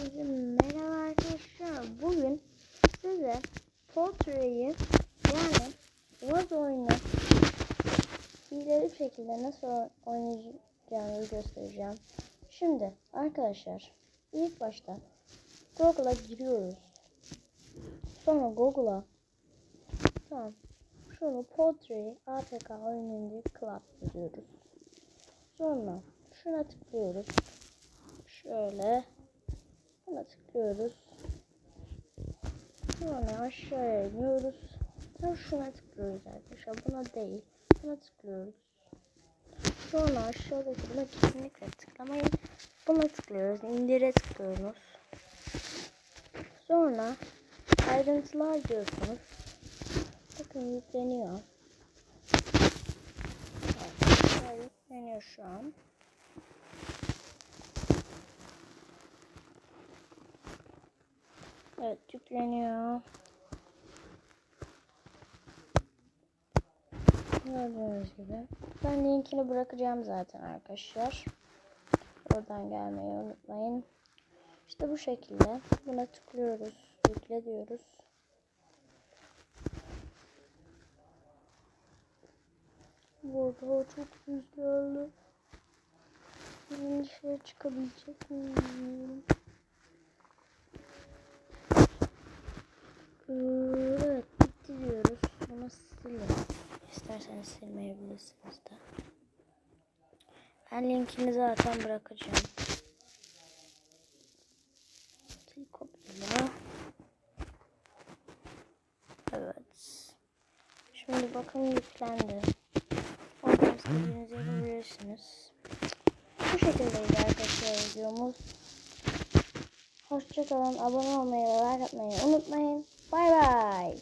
Hepinize merhaba arkadaşlar. Bugün size Portrait yani Word oyunu hileli şekilde nasıl oynayacağını göstereceğim. Şimdi arkadaşlar ilk başta Google'a giriyoruz. Sonra Google'a tamam şunu Portrait APK oyununda Club yazıyoruz. Sonra şuna tıklıyoruz. Şöyle buna tıklıyoruz. Sonra aşağıya iniyoruz. Sonra şuna tıklıyoruz arkadaşlar. Buna değil. Buna tıklıyoruz. Sonra aşağıdaki buna kesinlikle tıklamayın. Buna tıklıyoruz. İndire tıklıyoruz. Sonra ayrıntılar diyorsunuz. Bakın yükleniyor. Evet, yükleniyor şu an. Evet yükleniyor. Gördüğünüz gibi. Ben linkini bırakacağım zaten arkadaşlar. Oradan gelmeyi unutmayın. İşte bu şekilde. Buna tıklıyoruz. Yükle diyoruz. Burada çok rüzgarlı. Şimdi dışarı çıkabilecek miyim? İsterseniz silmeyebilirsiniz de. Ben linkini zaten bırakacağım. Sil kopyala. Evet. Şimdi bakın yüklendi. Oradan istediğinizi yapabilirsiniz. Bu şekildeydi arkadaşlar videomuz. Hoşçakalın. Abone olmayı ve like atmayı unutmayın. Bay bay.